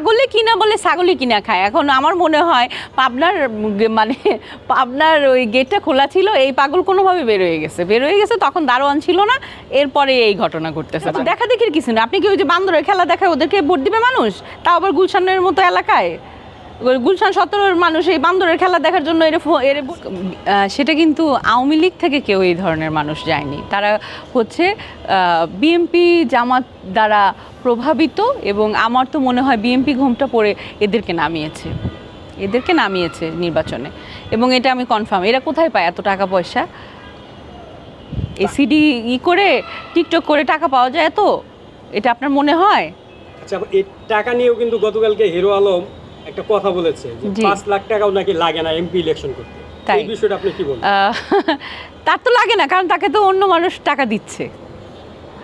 পাগলে কিনা বলে ছাগলই কিনা খায়। এখন আমার মনে হয় পাবনার মানে পাবনার ওই গেটটা খোলা ছিল এই পাগল কোনোভাবে বের হয়ে গেছে। বের হয়ে গেছে তখন দারোয়ান ছিল না এরপরে এই ঘটনা ঘটতেছে। দেখা দেখির কিছু না। আপনি কি ওই যে বান্দরের খেলা দেখায় ওদেরকে ভোট দিবে মানুষ? তাও আবার গুলশানের মতো এলাকায়? গুলশান সতেরোর মানুষ এই বান্দরের খেলা দেখার জন্য এর এর সেটা কিন্তু আওয়ামী লীগ থেকে কেউ এই ধরনের মানুষ যায়নি। তারা হচ্ছে বিএমপি জামাত দ্বারা প্রভাবিত এবং আমার তো মনে হয় বিএমপি ঘুমটা পড়ে এদেরকে নামিয়েছে। এদেরকে নামিয়েছে নির্বাচনে। এবং এটা আমি কনফার্ম এরা কোথায় পায় এত টাকা পয়সা? এসিডি ই করে টিকটক করে টাকা পাওয়া যায় তো এটা আপনার মনে হয়? আচ্ছা টাকা নিয়েও কিন্তু গতকালকে হিরো আলম একটা কথা বলেছে যে জি। পাঁচ লাখ টাকাও নাকি লাগে না এমপি ইলেকশন করতে তাই। এই বিষয়টা আপনি কি বলবেন আহ, তার তো লাগে না কারণ তাকে তো অন্য মানুষ টাকা দিচ্ছে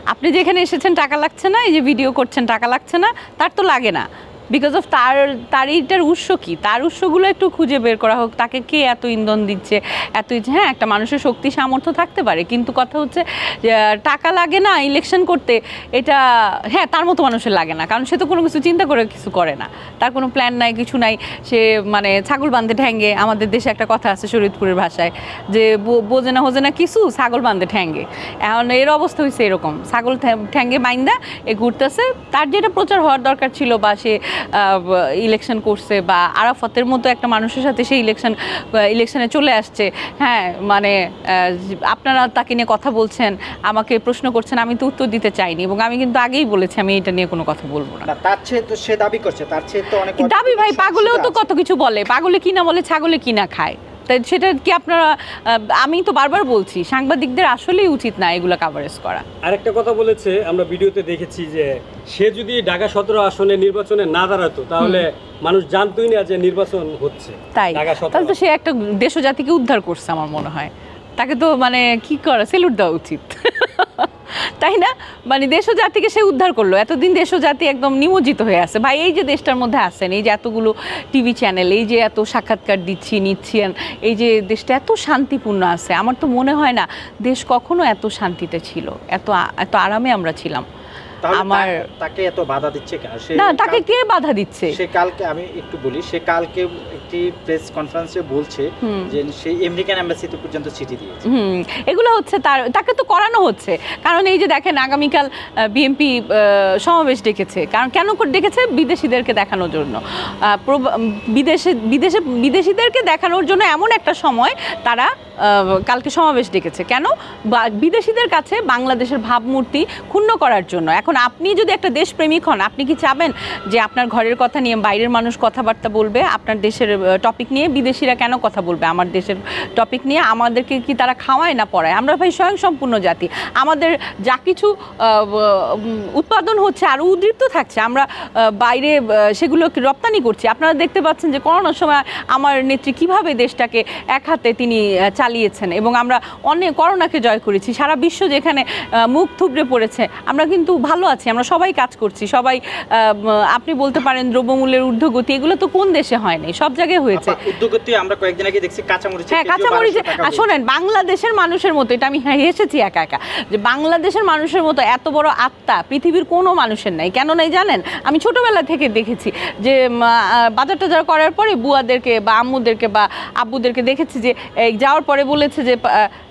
আপনি যেখানে এসেছেন টাকা লাগছে না এই যে ভিডিও করছেন টাকা লাগছে না তার তো লাগে না বিকজ অফ তার তার এইটার উৎস কি? তার উৎসগুলো একটু খুঁজে বের করা হোক। তাকে কে এত ইন্ধন দিচ্ছে? এত হ্যাঁ একটা মানুষের শক্তি, সামর্থ্য থাকতে পারে। কিন্তু কথা হচ্ছে টাকা লাগে না ইলেকশন করতে, এটা হ্যাঁ তার মতো মানুষের লাগে না। কারণ সে তো কোনো কিছু চিন্তা করে, কিছু করে না। তার কোনো প্ল্যান নাই, কিছু নাই। সে মানে ছাগল বাঁধে ঠ্যাঙ্গে আমাদের দেশে একটা কথা আছে শরীয়তপুরের ভাষায়, যে বোঝে না, হোজে না, কিছু, ছাগল বাঁধে ঠ্যাঙ্গে এখন এর অবস্থা হয়েছে এরকম। ছাগল ঠ্যা- ঠ্যাঙ্গে বাইন্দা এ ঘুরতেছে। তার যেটা প্রচার হওয়ার দরকার ছিল বা সে ইলেকশন করছে বা আরাফতের মতো একটা মানুষের সাথে সে ইলেকশন ইলেকশনে চলে আসছে। হ্যাঁ মানে আপনারা তাকে নিয়ে কথা বলছেন আমাকে প্রশ্ন করছেন আমি তো উত্তর দিতে চাইনি এবং আমি কিন্তু আগেই বলেছি আমি এটা নিয়ে কোনো কথা বলব না। না তার চেয়ে তো সে দাবি করছে তার চেয়ে তো অনেক দাবি ভাই পাগলেও তো কত কিছু বলে পাগলে কিনা বলে ছাগলে কিনা খায়? তাই সেটা কি আপনারা আমি তো বারবার বলছি সাংবাদিকদের আসলেই উচিত না এগুলো কাভারেজ করা। আরেকটা কথা বলেছে আমরা ভিডিওতে দেখেছি যে সে যদি ঢাকা সতেরো আসনে নির্বাচনে না দাঁড়াতো তাহলে মানুষ জানতোই না যে নির্বাচন হচ্ছে। তাই। ঢাকা তাহলে তো সে একটা দেশ জাতিকে উদ্ধার করছে আমার মনে হয়। তাকে তো মানে কি করা সেলুট দেওয়া উচিত। তাই না? মানে দেশ জাতিকে সে উদ্ধার করল। এতদিন দেশ জাতি একদম নিমজ্জিত হয়ে আছে। ভাই, এই যে দেশটার মধ্যে আসেন এই যে এতগুলো টিভি চ্যানেল, এই যে এত সাক্ষাৎকার দিচ্ছি, নিচ্ছি এই যে দেশটা এত শান্তিপূর্ণ আছে, আমার তো মনে হয় না দেশ কখনো এত শান্তিতে ছিল, এত এত আরামে আমরা ছিলাম। আমার তাকে এত বাধা দিচ্ছে কেন না তাকে কে বাধা দিচ্ছে? সে কালকে আমি একটু বলি সে কালকে একটি প্রেস কনফারেন্সে বলছে যে সেই আমেরিকান এম্বাসিতে পর্যন্ত চিঠি দিয়েছে। এগুলো হচ্ছে তার তাকে তো করানো হচ্ছে। কারণ এই যে দেখেন আগামীকাল বিএমপি সমাবেশ ডেকেছে। কারণ কেন করে ডেকেছে? বিদেশিদেরকে দেখানোর জন্য। বিদেশে বিদেশে বিদেশিদেরকে দেখানোর জন্য এমন একটা সময় তারা কালকে সমাবেশ ডেকেছে। কেন? বা- বিদেশিদের কাছে বাংলাদেশের ভাবমূর্তি ক্ষুণ্ণ করার জন্য। এখন আপনি যদি একটা দেশপ্রেমিক হন, আপনি কি চাবেন যে আপনার ঘরের কথা নিয়ে বাইরের মানুষ কথাবার্তা বলবে? আপনার দেশের টপিক নিয়ে বিদেশিরা কেন কথা বলবে? আমার দেশের টপিক নিয়ে আমাদেরকে কি তারা খাওয়ায় না পড়ায়? আমরা ভাই স্বয়ং সম্পূর্ণ জাতি। আমাদের যা কিছু উৎপাদন হচ্ছে, আরও উদ্বৃত্ত থাকছে। আমরা বাইরে সেগুলোকে রপ্তানি করছি। আপনারা দেখতে পাচ্ছেন যে করোনার সময় আমার নেত্রী কীভাবে দেশটাকে এক হাতে তিনি চালিয়েছেন এবং আমরা অনেক করোনাকে জয় করেছি। সারা বিশ্ব যেখানে মুখ থুবড়ে পড়েছে, আমরা কিন্তু ভালো আছি আমরা সবাই কাজ করছি সবাই আপনি বলতে পারেন দ্রব্যমূল্যের ঊর্ধ্বগতি এগুলো তো কোন দেশে হয়নি সব জায়গায় হয়েছে। উদ্যোগতি আমরা কয়েকদিন আগে দেখছি কাঁচামরিচ হ্যাঁ কাঁচামরিচে শোনেন বাংলাদেশের মানুষের মতো এটা আমি হ্যাঁ হেসেছি একা একা যে বাংলাদেশের মানুষের মতো এত বড় আত্মা পৃথিবীর কোনো মানুষের নাই। কেন নাই জানেন? আমি ছোটবেলা থেকে দেখেছি যে বাজার টাজার করার পরে বুয়াদেরকে বা আম্মুদেরকে বা আব্বুদেরকে দেখেছি যে এই যাওয়ার পরে বলেছে যে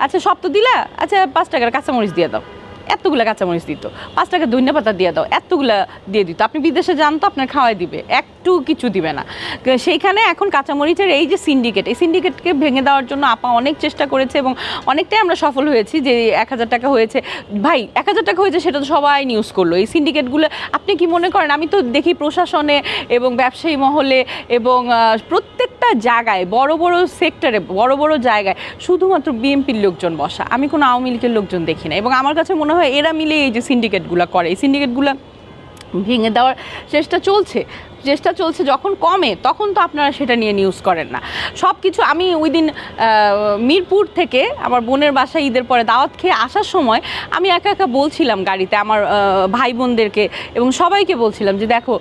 আচ্ছা সব তো দিলা? আচ্ছা পাঁচ টাকার কাঁচামরিচ দিয়ে দাও। এতগুলা কাঁচামরিচ দিত। পাঁচ টাকা ধনিয়া পাতা দিয়ে দাও, এতগুলা দিয়ে দিত। আপনি বিদেশে যান তো আপনার খাওয়াই দিবে। একটু কিছু দিবে না। সেইখানে এখন কাঁচামরিচের এই যে সিন্ডিকেট এই সিন্ডিকেটকে ভেঙে দেওয়ার জন্য আপা অনেক চেষ্টা করেছে এবং অনেকটাই আমরা সফল হয়েছি যে এক হাজার টাকা হয়েছে। ভাই, এক হাজার টাকা হয়েছে সেটা তো সবাই নিউজ করল। এই সিন্ডিকেটগুলো আপনি কি মনে করেন? আমি তো দেখি প্রশাসনে এবং ব্যবসায়ী মহলে এবং প্রত্যেকটা জায়গায়, বড় বড় সেক্টরে বড় বড় জায়গায় শুধুমাত্র বিএনপির লোকজন বসা। আমি কোনো আওয়ামী লীগের লোকজন দেখি না এবং আমার কাছে মনে হয় এরা মিলে এই যে সিন্ডিকেটগুলো করে। এই সিন্ডিকেটগুলো ভেঙে দেওয়ার চেষ্টা চলছে। চেষ্টা চলছে যখন কমে, তখন তো আপনারা সেটা নিয়ে নিউজ করেন না। সব কিছু আমি ওই দিন মিরপুর থেকে আমার বোনের বাসায় ঈদের পরে দাওয়াত খেয়ে আসার সময় আমি একা একা বলছিলাম গাড়িতে আমার ভাই বোনদেরকে এবং সবাইকে বলছিলাম যে দেখো,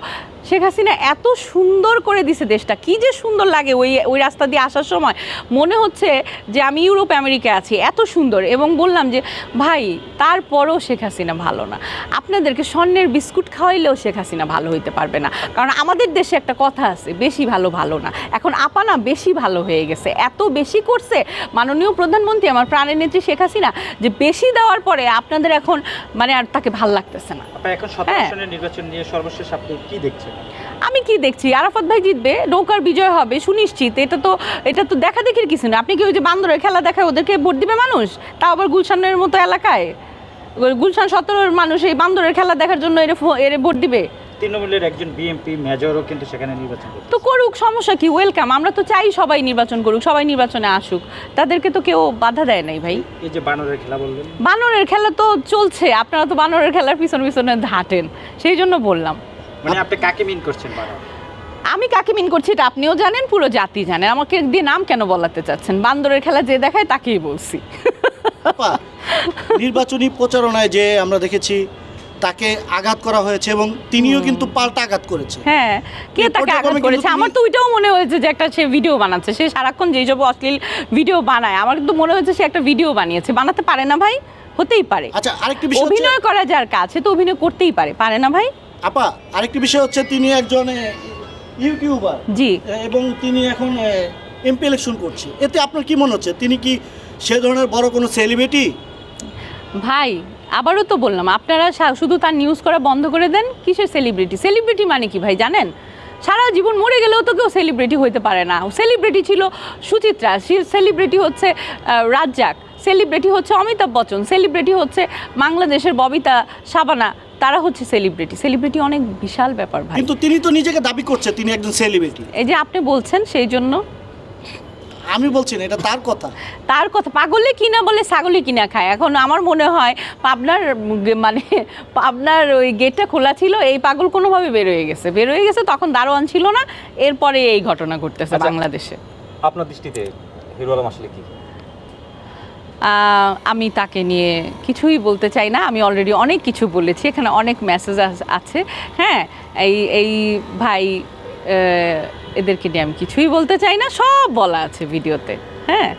শেখ হাসিনা এত সুন্দর করে দিছে দেশটা, কি যে সুন্দর লাগে ওই ওই রাস্তা দিয়ে আসার সময়। মনে হচ্ছে যে আমি ইউরোপ আমেরিকায় আছি, এত সুন্দর এবং বললাম যে, ভাই, তারপরও শেখ হাসিনা ভালো না। আপনাদেরকে স্বর্ণের বিস্কুট খাওয়াইলেও শেখ হাসিনা ভালো হইতে পারবে না। কারণ আমাদের দেশে একটা কথা আছে বেশি ভালো ভালো না। এখন আপানা বেশি ভালো হয়ে গেছে এত বেশি করছে। মাননীয় প্রধানমন্ত্রী আমার প্রাণের নেত্রী শেখ হাসিনা যে বেশি দেওয়ার পরে আপনাদের এখন মানে আর তাকে ভালো লাগতেছে না। হ্যাঁ। নির্বাচন নিয়ে সর্বশেষ আপনি কি দেখছেন? আমি কি দেখছি? আরাফাত ভাই জিতবে নৌকার বিজয় হবে সুনিশ্চিত। এটা তো এটা তো দেখা দেখির কিছু না। আপনি কি ওই যে বান্দরের খেলা দেখায় ওদেরকে ভোট দিবে মানুষ? তা আবার গুলশানের মতো এলাকায়? গুলশান সতেরোর মানুষ এই বান্দরের খেলা দেখার জন্য এর এর ভোট দিবে? তৃণমূলের একজন বিএমপি মেজরও কিন্তু সেখানে নির্বাচন তো করুক সমস্যা কি? ওয়েলকাম আমরা তো চাই সবাই নির্বাচন করুক সবাই নির্বাচনে আসুক। তাদেরকে তো কেউ বাধা দেয় নাই ভাই। এই যে বানরের খেলা বললেন। বানরের খেলা তো চলছে আপনারা তো বানরের খেলার পিছনে পিছনে হাঁটেন সেই জন্য বললাম। মানে আপনি কাকে মিন করছেন বানর? আমি কাকে মিন করছি এটা আপনিও জানেন পুরো জাতি জানেন। আমাকে দিয়ে নাম কেন বলাতে চাচ্ছেন? বান্দরের খেলা যে দেখায় তাকেই বলছি। নির্বাচনী প্রচারণায় যে আমরা দেখেছি তাকে আঘাত করা হয়েছে এবং তিনিও কিন্তু পাল্টা আঘাত করেছে। হ্যাঁ কে তাকে আঘাত করেছে? আমার তো ওইটাও মনে হয়েছে যে একটা সে ভিডিও বানাচ্ছে। সে সারাক্ষণ যেই সব অশ্লীল ভিডিও বানায় আমার কিন্তু মনে হয়েছে সে একটা ভিডিও বানিয়েছে। বানাতে পারে না ভাই? হতেই পারে। আচ্ছা আরেকটি বিষয় অভিনয় করা যার কাজ সে তো অভিনয় করতেই পারে। পারে না ভাই? আপা আরেকটি বিষয় হচ্ছে তিনি একজন ইউটিউবার। জি। এবং তিনি এখন এমপি ইলেকশন করছে। এতে আপনার কি মনে হচ্ছে? তিনি কি সে ধরনের বড় কোনো সেলিব্রিটি ভাই আবারও তো বললাম আপনারা শুধু তার নিউজ করা বন্ধ করে দেন কিসের সেলিব্রিটি সেলিব্রিটি মানে কি ভাই জানেন? সারা জীবন মরে গেলেও তো কেউ সেলিব্রিটি হতে পারে না। সেলিব্রিটি ছিল সুচিত্রা সেলিব্রিটি হচ্ছে রাজ্জাক সেলিব্রিটি হচ্ছে অমিতাভ বচ্চন সেলিব্রিটি হচ্ছে বাংলাদেশের ববিতা সাবানা তারা হচ্ছে সেলিব্রিটি সেলিব্রিটি অনেক বিশাল ব্যাপার ভাই। কিন্তু তিনি তো নিজেকে দাবি করছে তিনি একজন সেলিব্রিটি এই যে আপনি বলছেন সেই জন্য আমি বলছি না এটা তার কথা। তার কথা পাগলে কিনা বলে ছাগলে কিনা খায়। এখন আমার মনে হয় পাবনার মানে পাবনার ওই গেটটা খোলা ছিল এই পাগল কোনোভাবে বের হয়ে গেছে। বের হয়ে গেছে তখন দারোয়ান ছিল না এরপরে এই ঘটনা ঘটতেছে আচ্ছা। বাংলাদেশে। আপনার দৃষ্টিতে হিরো আলম আসলে কি? আমি তাকে নিয়ে কিছুই বলতে চাই না। আমি অলরেডি অনেক কিছু বলেছি এখানে অনেক মেসেজ আছে। হ্যাঁ এই এই ভাই এদেরকে নিয়ে আমি কিছুই বলতে চাই না সব বলা আছে ভিডিওতে হ্যাঁ?